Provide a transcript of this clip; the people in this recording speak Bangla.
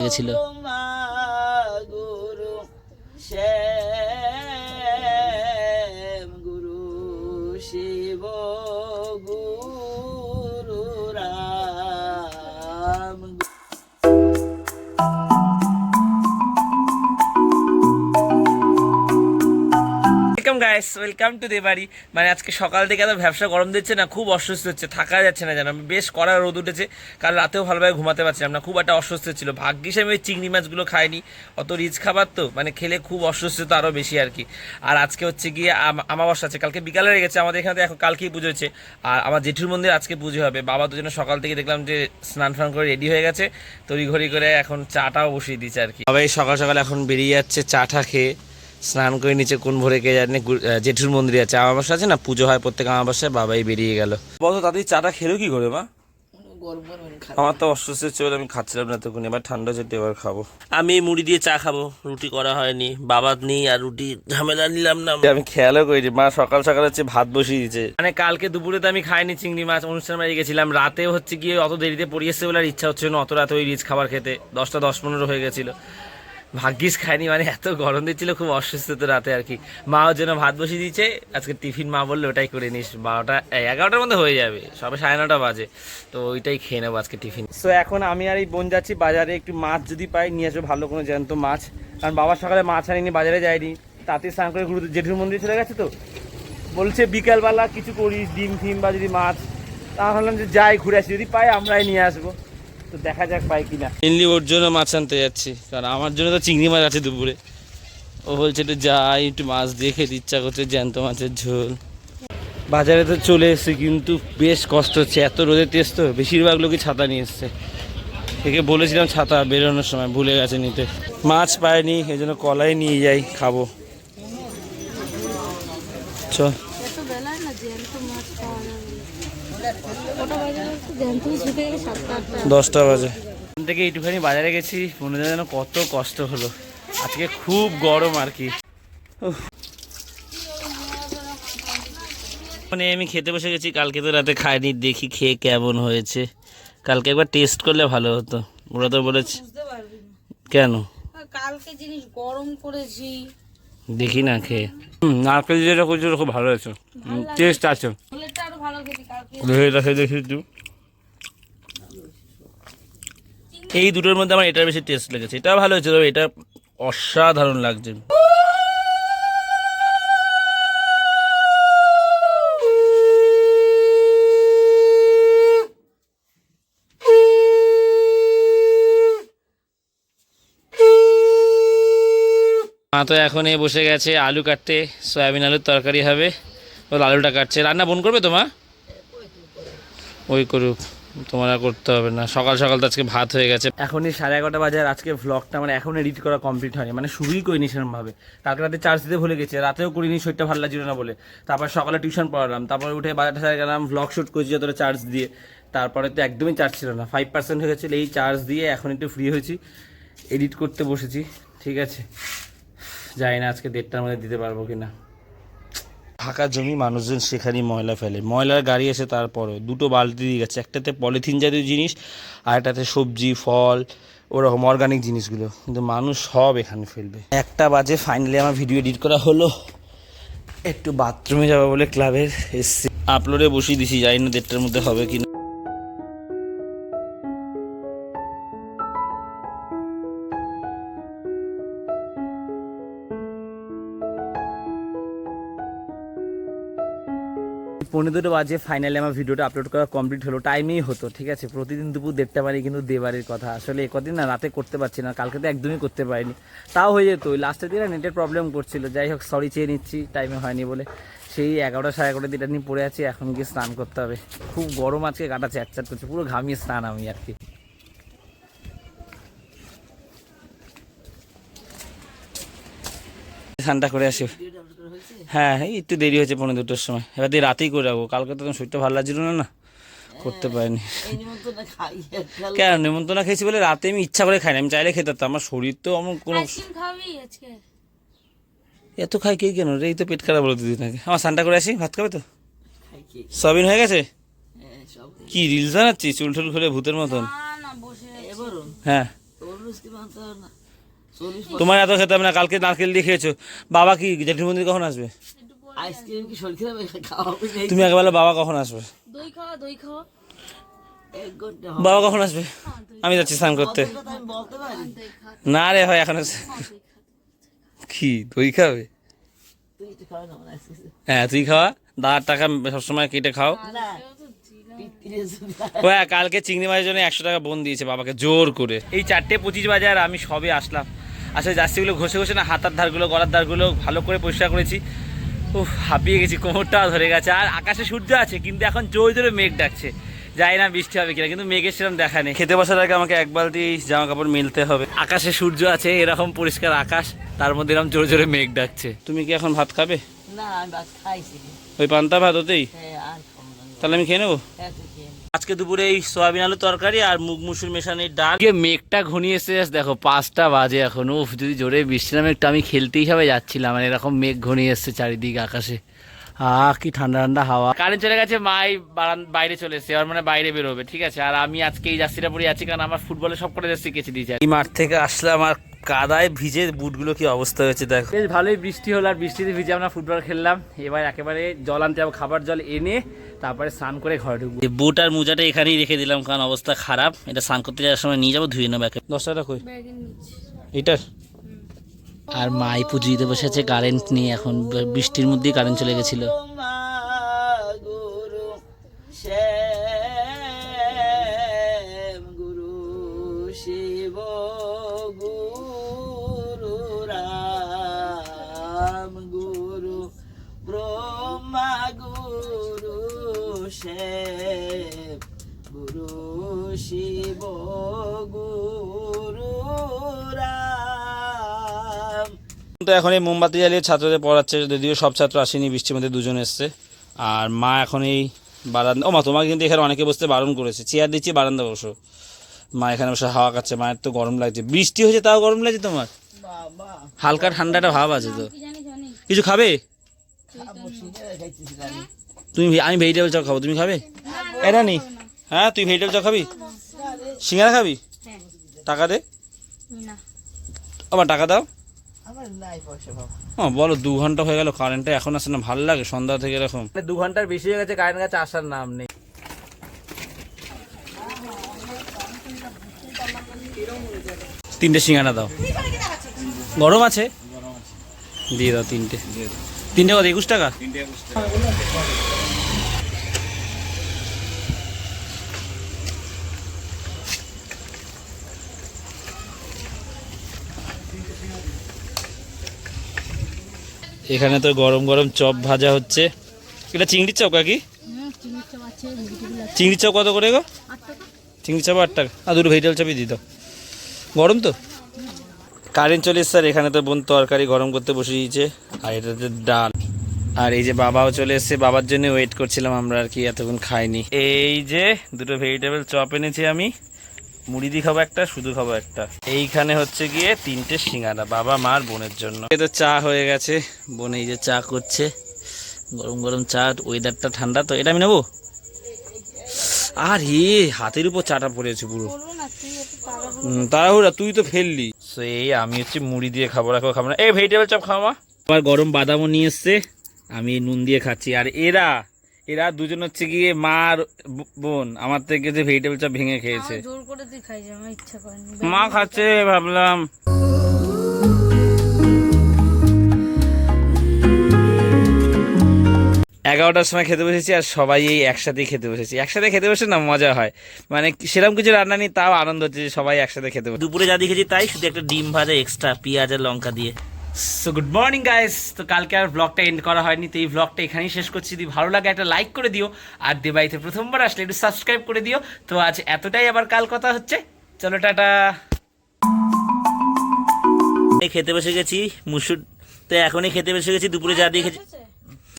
গেছিল গাইস ওয়েলকাম টু দেবাড়ি মানে আজকে সকাল থেকে এত ব্যবসা গরম দিচ্ছে না, খুব অসুস্থ হচ্ছে, থাকা যাচ্ছে না যেন বেশ কড়া রোদ উঠেছে, কাল রাতেও ভালোভাবে ঘুমাতে পারছিলাম না। খুব একটা অসুস্থ ছিল। ভাগ্যিস আমি ওই চিংড়ি মাছগুলো খাইনি। অত রিচ খাবার তো মানে খেলে খুব অস্বস্তি তো আরও বেশি আর কি। আর আজকে হচ্ছে গিয়ে আম- আমাবস্যা আছে। কালকে বিকালে গেছে আমাদের এখানে তো এখন কালকেই পুজো হচ্ছে। আর আমার জেঠুর মন্দির আজকে পুজো হবে। বাবা দুজনে সকাল থেকে দেখলাম যে স্নান ফান করে রেডি হয়ে গেছে। তড়িঘড়ি করে এখন চাটাও বসিয়ে দিচ্ছে আর কি। সবাই সকাল সকাল এখন বেরিয়ে যাচ্ছে চাটা খেয়ে। স্নান করে নিচে কোন ভরে কে জানি জেঠুর মন্দির আছে আমাবাসা আছে না? পুজো হয় প্রত্যেক আমাবাসায় বাবাই বেরিয়ে গেল। বলো তাদের চাটা খেলো কি করে মা? আমার তো অসুস্থ হচ্ছে বলে আমি খাচ্ছিলাম না তখন এবার ঠান্ডা যেতে এবার খাব। আমি মুড়ি দিয়ে চা খাব। রুটি করা হয়নি বাবা নেই আর রুটি ঝামেলা নিলাম না। আমি খেয়ালও করিনি। মা সকাল সকাল হচ্ছে ভাত বসিয়ে দিয়েছে। মানে কালকে দুপুরে তো আমি খাইনি চিংড়ি মাছ অনুষ্ঠান বাড়ি গেছিলাম। রাতে হচ্ছে গিয়ে অত দেরিতে পড়িয়েছে বলে আর ইচ্ছা হচ্ছে না অত রাতে ওই রিচ খাবার খেতে। দশটা দশ পনেরো হয়ে গেছিল। ভাগ্যিস খাইনি মানে এত গরম দিচ্ছিল, খুব অসুস্থ তো রাতে আর কি। মা ওর জন্য ভাত বসিয়ে দিয়েছে, আজকে টিফিন মা বলল, ওটাই করে নিস। বারোটা এগারোটার মধ্যে হয়ে যাবে, সবে সাড়ে নটা বাজে। তো ওইটাই খেয়ে নেব আজকে টিফিন। সো এখন আমি আর এই বোন যাচ্ছি বাজারে, একটু মাছ যদি পাই, নিয়ে আসব ভালো কোনো জ্যান্ত মাছ। কারণ বাবার সকালে মাছ আনিনি, বাজারে যায়নি। তাতে স্নান করে গুরু জেঠুর মন্দিরে চলে গেছে তো। বলছে, বিকালবেলা কিছু করিস, ডিম, ফিম বা যদি মাছ। তা ভাবলাম যে যাই, ঘুরে আসি। যদি পাই আমরাই নিয়ে আসব। তো দেখা যাক পাই কিনা। মেনলি ওর জন্য মাছ আনতে যাচ্ছি কারণ আমার জন্য তো চিংড়ি মাছ আছে দুপুরে। ও বলছে একটু যাই একটু মাছ দিয়ে খেতে ইচ্ছা করছে জ্যান্ত মাছের ঝোল। বাজারে তো চলে এসেছে কিন্তু বেশ কষ্ট হচ্ছে এত রোদের তেজ তো বেশিরভাগ লোকই ছাতা নিয়ে এসছে। একে বলেছিলাম ছাতা বেরোনোর সময় ভুলে গেছে নিতে। মাছ পায়নি এই জন্য কলাই নিয়ে যাই খাব। চল। দশটা বাজে। ওখান থেকে একটুখানি বাজারে গেছি মনে হয় যেন কত কষ্ট হলো। আজকে খুব গরম আর কি। মানে আমি খেতে বসে গেছি কালকে তো রাতে খাইনি দেখি খেয়ে কেমন হয়েছে। কালকে একবার টেস্ট করলে ভালো হতো। ওরা তো বলেছে বুঝতে পারবি না। কেন? কালকে জিনিস গরম করেছি। দেখি না খেয়ে। হুম, নারকেল যেটা করছে ওটা খুব ভালো আছে টেস্ট আছে। ফুলেরটা আরও ভালো খেতে কালকে। দেখে দেখি একটু। এই দুটোর মধ্যে আমার এটার বেশি টেস্ট লেগেছে। এটা ভালো হয়েছে তবে এটা অসাধারণ লাগছে। মা তো এখন এ বসে গেছে আলু কাটতে, সয়াবিন আলুর তরকারি হবে। ও আলুটা কাটছে। রান্না বোন করবে তোমা ওই করুক, তোমার করতে হবে না। সকাল সকাল তো আজকে ভাত হয়ে গেছে। এখনই সাড়ে এগারোটা বাজে আজকে ভ্লগটা মানে এখন এডিট করা কমপ্লিট হয়নি। মানে শুরুই করিনি সেরকমভাবে কালকে রাতে চার্জ দিতে ভুলে গেছে। রাতেও করিনি, শরীরটা ভালো লাগছিল না বলে। তারপর সকালে টিউশন পড়ালাম। তারপর উঠে বাজার টাজার গেলাম ভ্লগ শ্যুট করেছি যতটা চার্জ দিয়ে। তারপরে তো একদমই চার্জ ছিল না। ফাইভ পার্সেন্ট হয়ে গেছিল। এই চার্জ দিয়ে এখন একটু ফ্রি হয়েছি। এডিট করতে বসেছি। ঠিক আছে। জানি না আজকে দেড়টার মধ্যে দিতে পারব কিনা। ফাঁকা জমি, মানুষজন সেখানেই ময়লা ফেলে। ময়লার গাড়ি এসে তারপরে দুটো বালতি দিয়ে গেছে। একটাতে পলিথিন জাতীয় জিনিস, আর একটাতে সবজি, ফল, ওরকম অর্গানিক জিনিসগুলো। কিন্তু মানুষ সব এখানে ফেলবে। একটা বাজে ফাইনালি আমার ভিডিও এডিট করা হলো। একটু বাথরুমে যাব বলে ক্লাবের এসছি। আপলোডে বসিয়ে দিছি, জানি না দেড়টার মধ্যে হবে কিনা। পনেরো দুটো বাজে ফাইনালি আমার ভিডিওটা আপলোড করা কমপ্লিট হলো। টাইমেই হতো, ঠিক আছে? প্রতিদিন দুপুর দেড়টা বাজে কিন্তু দেবারের কথা। আসলে একদিন না, রাতে করতে পারছি না, কালকে তো একদমই করতে পারিনি। তাও হয়ে যেত, ওই লাস্টের দিনে নেটের প্রবলেম করছিল। যাই হোক সরি চেয়ে নিচ্ছি টাইমে হয়নি বলে। সেই এগারোটা সাড়ে এগারোটা দিনটা নিয়ে পড়ে আছি, এখন গিয়ে স্নান করতে হবে। খুব গরম আজকে কাটাচ্ছে এক চাট করছে, পুরো ঘামিয়ে স্নান আমি আর কি। ঠান্ডা করে আসি। হ্যাঁ এই একটু দেরি হয়েছে পনেরো দুটোর সময়। এবার দিয়ে রাতেই করে রাখব। কালকে তো শরীরটা ভালো লাগছিল না না? করতে পারিনি। খাই। কেন? নেমন্তন্ন খেয়েছি বলে রাতে আমি ইচ্ছা করে খাই না আমি চাইলে খেতে আমার শরীর তো আমার কোনো এত খাই কে কেন? রে এই তো পেট খারাপ বলে দুদিন আগে আমার স্নানটা করে আসি ভাত খাবে তো? সবিন হয়ে গেছে? হ্যাঁ কি রিলস বানাচ্ছি চুল টুল খুলে ভূতের মতন। হ্যাঁ। তোমার এত খেতে হবে না কালকে নারকেল দিয়ে খেয়েছো। বাবা কি জেঠিমন্দির কখন আসবে? আইসক্রিম কি শরীর খারাপ তুমি আগে বলো বাবা কখন আসবে? দই খাওয়া দই খাওয়া। বাবা কখন আসবে? আমি যাচ্ছি স্নান করতে। না রে হয় এখন কি দই খাবে? তুই খাওয়া না মানে হ্যাঁ তুই খাওয়া। দাদার টাকা সবসময় কেটে খাও। কালকে চিংড়ি মাছের জন্য একশো টাকা বোন দিয়েছে বাবাকে জোর করে। এই চারটে পঁচিশ বাজার আমি সবে আসলাম। আসলে জার্সিগুলো ঘষে ঘষে না হাতার ধারগুলো গলার ধারগুলো ভালো করে পরিষ্কার করেছি। উফ হাঁপিয়ে গেছি কোমরটাও ধরে গেছে। আর আকাশে সূর্য আছে কিন্তু এখন জোর জোরে মেঘ ডাকছে। যাই না বৃষ্টি হবে কিনা কিন্তু মেঘের সেরকম দেখা নেই। খেতে বসার আগে আমাকে এক বালতি জামা কাপড় মিলতে হবে। আকাশে সূর্য আছে এরকম পরিষ্কার আকাশ তার মধ্যে এরকম জোরে জোরে মেঘ ডাকছে। তুমি কি এখন ভাত খাবে? না আমি ভাত খাইছি। ওই পান্তা ভাত ওতেই? হ্যাঁ আর তাহলে আমি খেয়ে নেব? হ্যাঁ। আজকে দুপুরে এই সোয়াবিন আলু তরকারি আর মুগ মুসুর মেশানির ডাল। মেঘটা ঘনিয়ে এসে দেখো পাঁচটা বাজে এখন। উফ যদি জোরে বৃষ্টি নামে একটু আমি খেলতে হিসাবে যাচ্ছিলাম। মানে এরকম মেঘ ঘনিয়ে এসছে চারিদিক আকাশে। আহ কি ঠান্ডা ঠান্ডা হাওয়া। কারেন্ট চলে গেছে মাই বারান বাইরে চলে এসেছে। আর মানে বাইরে বেরোবে ঠিক আছে? আর আমি আজকে এই জার্সিটা পরে আছি কারণ আমার ফুটবলে সব করে জার্সি কেচে দিয়েছে এই মাঠ থেকে আসলাম আর কাদায় ভিজে বুটগুলো কি অবস্থা হয়েছে দেখো। বেশ ভালোই বৃষ্টি হলো আর বৃষ্টিতে ভিজে আমরা ফুটবল খেললাম। এবার একেবারে জল আনতে যাব খাবার জল এনে তারপরে স্নান করে ঘরে ঢুকবো। বুট আর মোজাটা এখানেই রেখে দিলাম কারণ অবস্থা খারাপ। এটা স্নান করতে যাওয়ার সময় নিয়ে যাব ধুয়ে নেব একে। দশ টাকা কই? এটার আর মাই পুজো দিতে বসেছে কারেন্ট নেই এখন বৃষ্টির মধ্যেই কারেন্ট চলে গেছিল। গুরু শিব গুরু তো এখন এই মোমবাতি জ্বালিয়ে ছাত্রদের পড়াচ্ছে যদিও সব ছাত্র আসেনি বৃষ্টির মধ্যে দুজন এসছে। আর মা এখন এই বারান্দা ও মা তোমাকে কিন্তু এখানে অনেকে বসতে বারণ করেছে। চেয়ার দিচ্ছি বারান্দা বসো। মা এখানে বসে হাওয়া খাচ্ছে মায়ের তো গরম লাগছে। বৃষ্টি হয়েছে তাও গরম লাগছে তোমার? বাবা। হালকা ঠান্ডাটা ভাব আছে তো। কিছু খাবে? তুমি আমি ভেজিটেবল চপ খাব তুমি খাবে? এটা নি হ্যাঁ তুই ভেজিটেবল চপ খাবি? সিঙ্গারা খাবি? হ্যাঁ টাকা দে। আবার টাকা দাও। বলো দু ঘণ্টা হয়ে গেল কারেন্টটা এখন আসে না ভালো লাগে সন্ধ্যা থেকে এরকম। দু ঘণ্টার বেশি হয়ে গেছে কারেন্ট গাছে আসার নাম নেই। তিনটে সিঙ্গারা দাও। গরম আছে? দিয়ে দাও তিনটে। তিনটে কত একুশ টাকা? এখানে তো গরম গরম চপ ভাজা হচ্ছে। এটা চিংড়ির চপ কাকি আছে চিংড়ির চপ কত করে গো? চিংড়ি চাপ আট টাকা। আর দুটো ভেজিটেবল চপই দিত গরম তো? কারেন্ট চলে এসছে আর এখানে তো বোন তরকারি গরম করতে বসে দিয়েছে আর এটাতে ডাল। আর এই যে বাবাও চলে এসছে বাবার জন্য ওয়েট করছিলাম আমরা আর কি এতক্ষণ খাইনি। এই যে দুটো ভেজিটেবল চপ এনেছি আমি। মুড়ি দিয়ে খাব একটা শুধু খাব একটা। এইখানে হচ্ছে গিয়ে তিনটে সিঙ্গারা, বাবা, মার বোনের জন্য। এই তো চা হয়ে গেছে। বোন এই যে চা করছে। গরম গরম চা ওয়েদারটা ঠান্ডা তো, এটা আমি নেব? আর হে হাতের উপর চাটা পড়েছে পুরো। তাড়াহুড়ো, তুই তো ফেললি। তো এই আমি হচ্ছে মুড়ি দিয়ে খাব রাখো খাব না। এই ভেজিটেবল চপ খাওয়া আবার গরম বাদামও নিয়ে এসছে, আমি নুন দিয়ে খাচ্ছি। আর এরা এরা দুজন হচ্ছে গিয়ে মা আর বোন। আমার থেকে যে ভেজিটেবল চপ ভেঙে খেয়েছে। জোর করে তুই খাই যা আমার ইচ্ছা করেনি। মা খাচ্ছে ভাবলাম। এগারোটার সময় খেতে বসেছি আর সবাই এই একসাথেই খেতে বসেছি। একসাথে খেতে বসে না মজা হয়। মানে সেরকম কিছু রান্না নেই তাও আনন্দ হচ্ছে যে সবাই একসাথে খেতে বসে। দুপুরে যা দেখেছি তাই শুধু একটা ডিম ভাজা এক্সট্রা পেঁয়াজ আর লঙ্কা দিয়ে। সো গুড মর্নিং গাইস তো কালকে আর ব্লগটা এন্ড করা হয়নি, তো এই ব্লগটা এখানেই শেষ করছি। যদি ভালো লাগে, একটা লাইক করে দিও। আর দেবাইতে প্রথমবার আসলে একটু সাবস্ক্রাইব করে দিও। তো আজ এতটাই আবার কাল কথা হচ্ছে। চলো, টাটা। খেতে বসে গেছি, মুসুর তো এখনই খেতে বসে গেছি, দুপুরে যা দিয়ে খেয়েছি